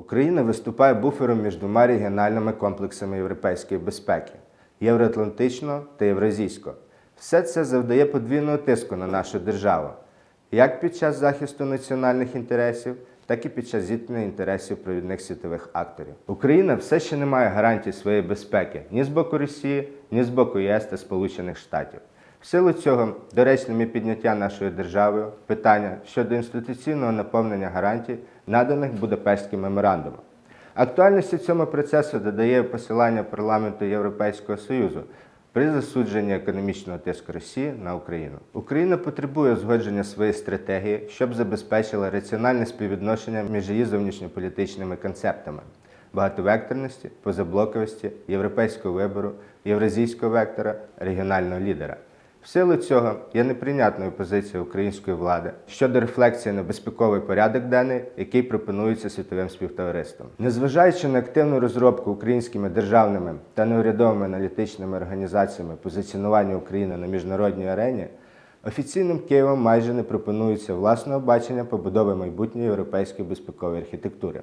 Україна виступає буфером між двома регіональними комплексами європейської безпеки євроатлантичного та євразійського. Все це завдає подвійного тиску на нашу державу, як під час захисту національних інтересів, так і під час зіткнення інтересів провідних світових акторів. Україна все ще не має гарантій своєї безпеки ні з боку Росії, ні з боку ЄС та Сполучених Штатів. В силу цього доречним є підняття нашою державою питання щодо інституційного наповнення гарантій, наданих Будапештським меморандумом. Актуальності цьому процесу додає посилання парламенту Європейського Союзу при засудженні економічного тиску Росії на Україну. Україна потребує узгодження своєї стратегії, щоб забезпечила раціональне співвідношення між її зовнішньополітичними концептами багатовекторності, позаблоковості, європейського вибору, євразійського вектора, регіонального лідера. В силу цього є неприйнятною позиція української влади щодо рефлексії на безпековий порядок денний, який пропонується світовим співтовариством. Незважаючи на активну розробку українськими державними та неурядовими аналітичними організаціями позиціонування України на міжнародній арені, офіційним Києвом майже не пропонується власного бачення побудови майбутньої європейської безпекової архітектури.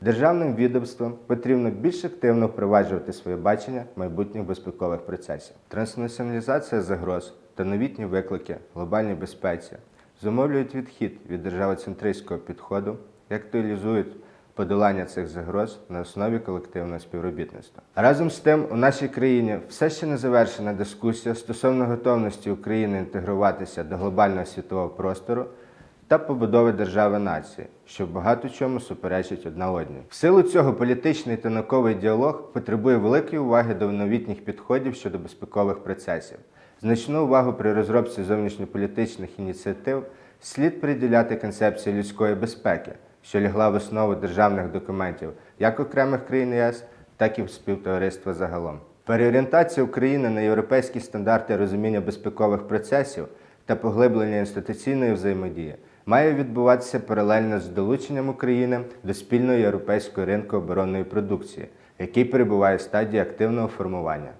Державним відомствам потрібно більш активно впроваджувати своє бачення майбутніх безпекових процесів. Транснаціоналізація загроз та новітні виклики глобальній безпеці зумовлюють відхід від державоцентристського підходу і актуалізують подолання цих загроз на основі колективного співробітництва. Разом з тим, у нашій країні все ще не завершена дискусія стосовно готовності України інтегруватися до глобального світового простору та побудови держави нації, що багато чому суперечить одна одній. В силу цього політичний та науковий діалог потребує великої уваги до новітніх підходів щодо безпекових процесів. Значну увагу при розробці зовнішньополітичних ініціатив слід приділяти концепції людської безпеки, що лягла в основу державних документів як окремих країн ЄС, так і співтовариства загалом. Переорієнтація України на європейські стандарти розуміння безпекових процесів та поглиблення інституційної взаємодії має відбуватися паралельно з долученням України до спільного європейського ринку оборонної продукції, який перебуває в стадії активного формування.